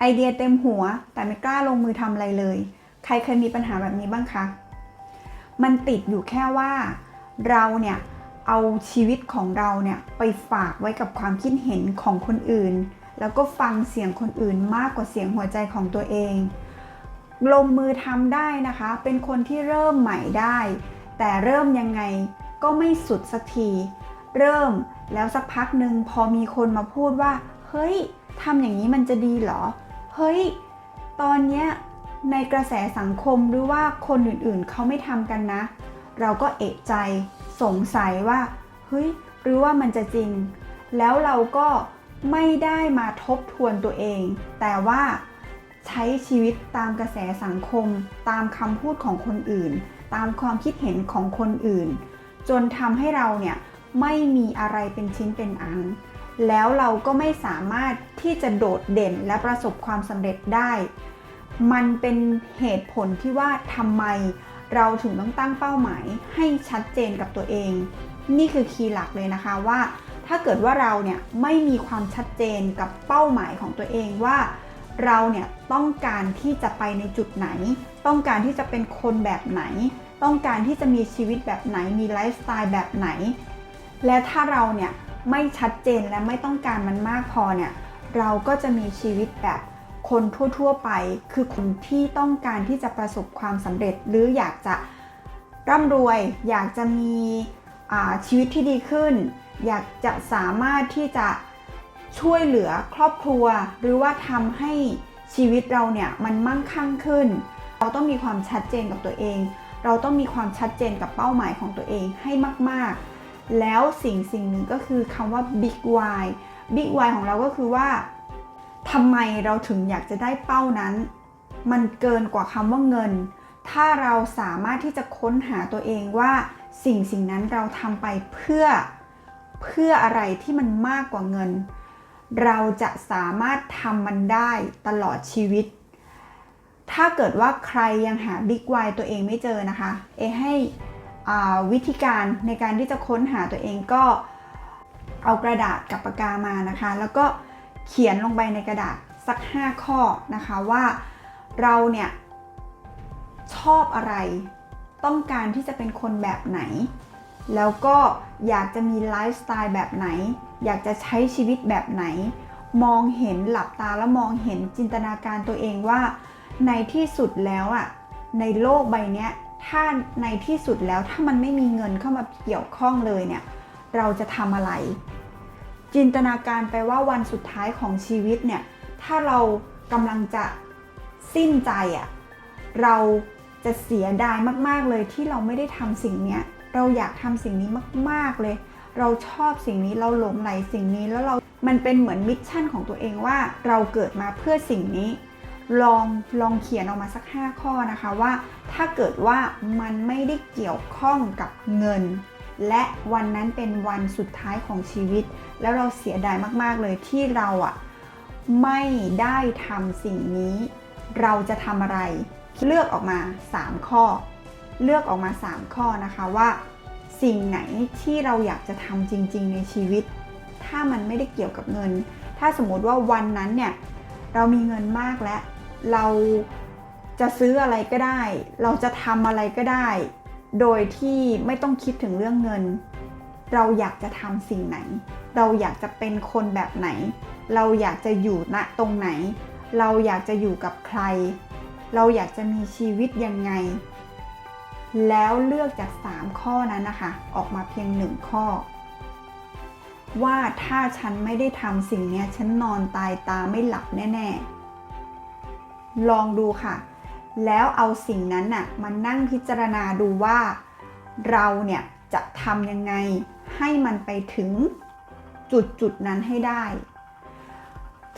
ไอเดียเต็มหัว แต่ไม่กล้าลงมือทำอะไรเลย ใครเคยมีปัญหาแบบนี้บ้างคะ มันติดอยู่แค่ว่า เราเนี่ยเอาชีวิตของเราเนี่ยไปฝากไว้กับความคิดเห็นของคนอื่น แล้วก็ฟังเสียงคนอื่นมากกว่าเสียงหัวใจของตัวเอง ลงมือทำได้นะคะ เป็นคนที่เริ่มใหม่ได้ แต่เริ่มยังไงก็ไม่สุดสักที เริ่มแล้วสักพักหนึ่งพอมีคนมาพูดว่า เฮ้ยทำอย่างนี้มันจะดีเหรอ เฮ้ย ตอนเนี้ยในกระแสสังคมหรือว่าคนอื่นๆเขาไม่ทำกันนะ เราก็เอะใจสงสัยว่า เฮ้ย หรือว่ามันจะจริง แล้วเราก็ไม่ได้มาทบทวนตัวเอง แต่ว่าใช้ชีวิตตามกระแสสังคม ตามคำพูดของคนอื่น ตามความคิดเห็นของคนอื่น จนทำให้เราเนี่ยไม่มีอะไรเป็นชิ้นเป็นอัน แล้วเราก็ไม่สามารถที่จะโดดเด่นและประสบความสำเร็จได้ มันเป็นเหตุผลที่ว่าทำไมเราถึงต้องตั้งเป้าหมายให้ชัดเจนกับตัวเอง นี่คือคีย์หลักเลยนะคะว่า ถ้าเกิดว่าเราเนี่ยไม่มีความชัดเจนกับเป้าหมายของตัวเองว่า เราเนี่ยต้องการที่จะไปในจุดไหน ต้องการที่จะเป็นคนแบบไหน ต้องการที่จะมีชีวิตแบบไหนมีไลฟ์สไตล์แบบไหน และถ้าเราเนี่ย ไม่ชัดเจนและไม่ต้องการมันมากพอเนี่ยเราก็จะมีชีวิตแบบคนทั่ว ๆ ไป คือคนที่ต้องการที่จะประสบความสำเร็จ หรืออยากจะร่ำรวย อยากจะมีอาชีวิตที่ดีขึ้น อยากจะสามารถที่จะช่วยเหลือครอบครัว หรือว่าทำให้ชีวิตเราเนี่ยมันมั่งคั่งขึ้น เราต้องมีความชัดเจนกับตัวเอง เราต้องมีความชัดเจนกับเป้าหมายของตัวเองให้มาก ๆ แล้วสิ่งสิ่งหนึ่งก็คือคำว่า big why big why ของเราก็คือว่าทำไมเราถึงอยากจะได้เป้านั้น มันเกินกว่าคำว่าเงิน ถ้าเราสามารถที่จะค้นหาตัวเองว่าสิ่งสิ่งนั้นเราทำไปเพื่อเพื่ออะไรที่มันมากกว่าเงิน เราจะสามารถทำมันได้ตลอดชีวิต ถ้าเกิดว่าใครยังหา Big Why ตัวเองไม่เจอนะคะ เอให้ วิธีการในการที่จะค้นหาตัวเองก็เอากระดาษกับปากกามานะคะ แล้วก็เขียนลงไปในกระดาษสัก 5 ข้อนะคะว่าเราเนี่ยชอบอะไร ต้องการที่จะเป็นคนแบบไหน แล้วก็อยากจะมีไลฟ์สไตล์แบบไหน อยากจะใช้ชีวิตแบบไหน มองเห็นหลับตาแล้วมองเห็นจินตนาการตัวเองว่า ในที่สุดแล้วอะในโลกใบนี้ ถ้าในที่สุดแล้วถ้ามันไม่มีเงินเข้ามาเกี่ยวข้องเลยเนี่ย เราจะทำอะไร จินตนาการไปว่าวันสุดท้ายของชีวิตเนี่ย ถ้าเรากำลังจะสิ้นใจอะเราจะเสียดายมากๆเลยที่เราไม่ได้ทำสิ่งเนี้ยเราอยากทำสิ่งนี้มาก ๆเลย เราชอบสิ่งนี้เราหลงไหลสิ่งนี้แล้วเรา มันเป็นเหมือนมิชชั่นของตัวเองว่าเราเกิดมาเพื่อสิ่งนี้ ลองลองเขียนออกมาสัก 5 ข้อนะคะว่า ถ้าเกิดว่ามันไม่ได้เกี่ยวข้องกับเงิน และวันนั้นเป็นวันสุดท้ายของชีวิต แล้วเราเสียดายมากๆเลยที่เราอะไม่ได้ทำสิ่งนี้ เราจะทำอะไร เลือกออกมา 3 ข้อ เลือกออกมา 3 ข้อนะคะว่า สิ่งไหนที่เราอยากจะทำจริง ๆ ในชีวิต ถ้ามันไม่ได้เกี่ยวกับเงิน ถ้าสมมติว่าวันนั้นเนี่ยเรามีเงินมากแล้ว เราจะซื้ออะไรก็ได้ เราจะทำอะไรก็ได้ โดยที่ไม่ต้องคิดถึงเรื่องเงิน เราอยากจะทำสิ่งไหน เราอยากจะเป็นคนแบบไหน เราอยากจะอยู่ณตรงไหน เราอยากจะอยู่กับใคร เราอยากจะมีชีวิตยังไง แล้วเลือกจาก 3 ข้อนั้นนะคะ ออกมาเพียง1ข้อ ว่าถ้าฉันไม่ได้ทำสิ่งนี้ฉันนอนตายตาไม่หลับแน่ ๆ ลองดูค่ะ แล้วเอาสิ่งนั้นน่ะมานั่งพิจารณาดูว่า เราเนี่ยจะทำยังไงให้มันไปถึงจุดจุดนั้นให้ได้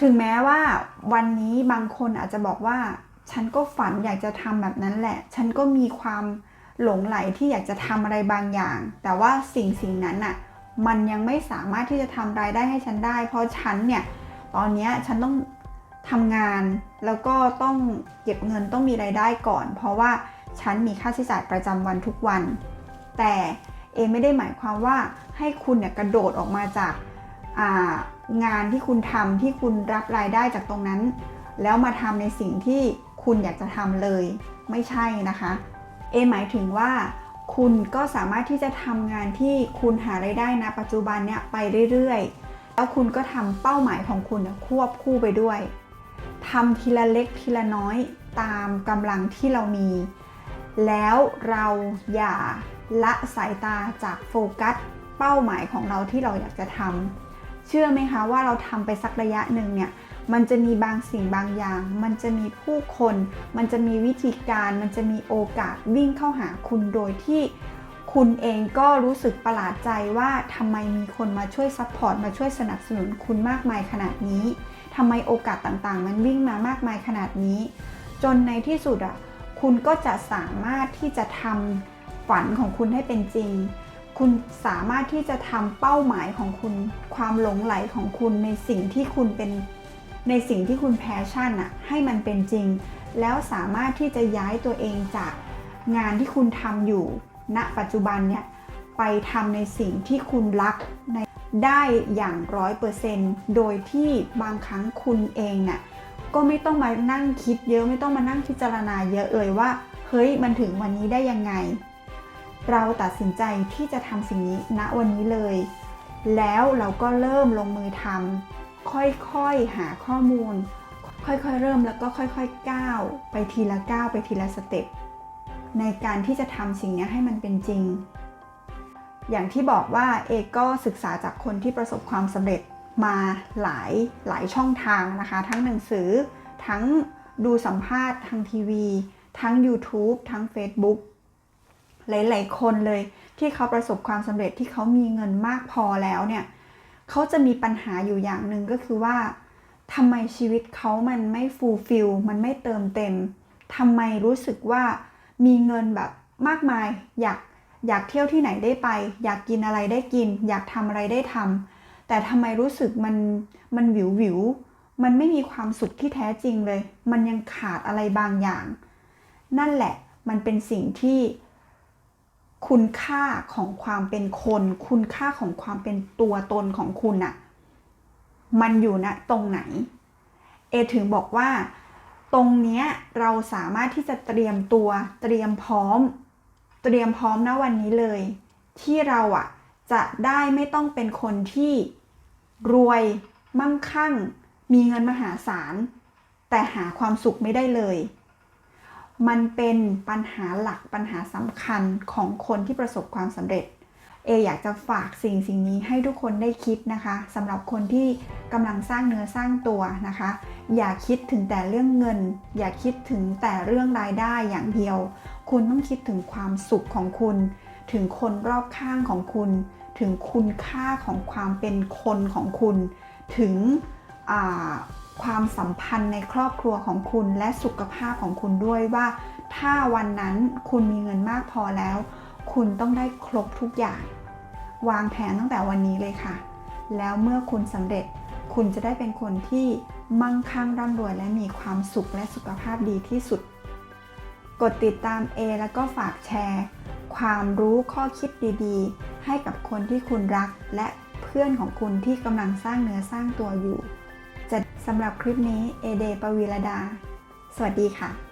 ถึงแม้ว่าวันนี้บางคนอาจจะบอกว่า ฉันก็ฝันอยากจะทำแบบนั้นแหละ ฉันก็มีความหลงไหลที่อยากจะทำอะไรบางอย่าง แต่ว่าสิ่งสิ่งนั้นน่ะมันยังไม่สามารถที่จะทำรายได้ให้ฉันได้ เพราะฉันเนี่ยตอนนี้ฉันต้อง ทำงานแล้วก็ต้องเก็บเงินต้องมีรายได้ก่อน เพราะว่าฉันมีค่าใช้จ่ายประจำวันทุกวัน แต่เอไม่ได้หมายความว่าให้คุณเนี่ยกระโดดออกมาจากางานที่คุณทำที่คุณรับรายได้จากตรงนั้น แล้วมาทำในสิ่งที่คุณอยากจะทำเลยไม่ใช่นะคะ เอหมายถึงว่าคุณก็สามารถที่จะทำงานที่คุณหาไรายได้นะปัจจุบันเนี่ยไปเรื่อยๆ แล้วคุณก็ทำเป้าหมายของคุณเนี่ยควบคู่ไปด้วย ทำทีละเล็กทีละน้อยตามกำลังที่เรามี แล้วเราอย่าละสายตาจากโฟกัสเป้าหมายของเราที่เราอยากจะทำเชื่อไหมคะว่าเราทำไปสักระยะหนึ่งเนี่ยมันจะมีบางสิ่งบางอย่าง มันจะมีผู้คน มันจะมีวิธีการ มันจะมีโอกาสวิ่งเข้าหาคุณโดยที่คุณเองก็รู้สึกประหลาดใจว่าทำไมมีคนมาช่วยซัพพอร์ตมาช่วยสนับสนุนคุณมากมายขนาดนี้ ทำไมโอกาสต่างๆ มันวิ่งมามากมายขนาดนี้ จนในที่สุดอะคุณก็จะสามารถที่จะทำฝันของคุณให้เป็นจริง คุณสามารถที่จะทำเป้าหมายของคุณ ความหลงไหลของคุณในสิ่งที่คุณเป็นในสิ่งที่คุณแพชชั่นอะให้มันเป็นจริง แล้วสามารถที่จะย้ายตัวเองจากงานที่คุณทำอยู่ ณปัจจุบันเนี่ยไปทำในสิ่งที่คุณรักใน ได้อย่างร้อยเปอร์เซนต์โดยที่บางครั้งคุณเองน่ะก็ไม่ต้องมานั่งคิดเยอะไม่ต้องมานั่งพิจารณาเยอะเลยว่า เฮ้ยมันถึงวันนี้ได้ยังไง เราตัดสินใจที่จะทำสิ่งนี้ณวันนี้เลย แล้วเราก็เริ่มลงมือทำค่อยๆหาข้อมูล ค่อยๆเริ่มแล้วก็ค่อยๆก้าวไปทีละก้าวไปทีละสเต็ปในการที่จะทำสิ่งนี้ให้มันเป็นจริง อย่างที่บอกว่าเอกก็ศึกษาจากคนที่ประสบความสำเร็จมาหลายหลายช่องทางนะคะ ทั้งหนังสือ ทั้งดูสัมภาษณ์ทางทีวี ทั้ง YouTube ทั้ง Facebook หลายๆคนเลยที่เขาประสบความสำเร็จที่เขามีเงินมากพอแล้วเนี่ยเขาจะมีปัญหาอยู่อย่างหนึ่งก็คือว่าทำไมชีวิตเขามันไม่ฟูลฟิลมันไม่เติมเต็มทำไมรู้สึกว่ามีเงินแบบมากมายอยาก อยากเที่ยวที่ไหนได้ไป อยากกินอะไรได้กิน อยากทำอะไรได้ทำแต่ทำไมรู้สึกมันมันวิววิวมันไม่มีความสุขที่แท้จริงเลย มันยังขาดอะไรบางอย่าง นั่นแหละมันเป็นสิ่งที่คุณค่าของความเป็นคน คุณค่าของความเป็นตัวตนของคุณอะมันอยู่ณตรงไหน เอถึงบอกว่า ตรงเนี้ยเราสามารถที่จะเตรียมตัวเตรียมพร้อม เตรียมพร้อมณวันนี้เลย ที่เราอะจะได้ไม่ต้องเป็นคนที่รวยมั่งคั่ง มีเงินมหาศาล แต่หาความสุขไม่ได้เลย มันเป็นปัญหาหลักปัญหาสำคัญของคนที่ประสบความสำเร็จ เออยากจะฝากสิ่งสิ่งนี้ให้ทุกคนได้คิดนะคะสำหรับคนที่กำลังสร้างเนื้อสร้างตัวนะคะ อย่าคิดถึงแต่เรื่องเงิน อย่าคิดถึงแต่เรื่องรายได้อย่างเดียวคุณต้องคิดถึงความสุขของคุณ ถึงคนรอบข้างของคุณ ถึงคุณค่าของความเป็นคนของคุณ ถึงความสัมพันธ์ในครอบครัวของคุณและสุขภาพของคุณด้วยว่า ถ้าวันนั้นคุณมีเงินมากพอแล้ว คุณต้องได้ครบทุกอย่าง วางแผนตั้งแต่วันนี้เลยค่ะ แล้วเมื่อคุณสำเร็จคุณจะได้เป็นคนที่มั่งคั่งร่ำรวยและมีความสุขและสุขภาพดีที่สุด กดติดตาม A แล้วก็ฝากแชร์ ความรู้ข้อคิดดีๆ ให้กับคนที่คุณรัก และเพื่อนของคุณที่กำลังสร้างเนื้อสร้างตัวอยู่ จะสำหรับคลิปนี้เอเดปวีรดา สวัสดีค่ะ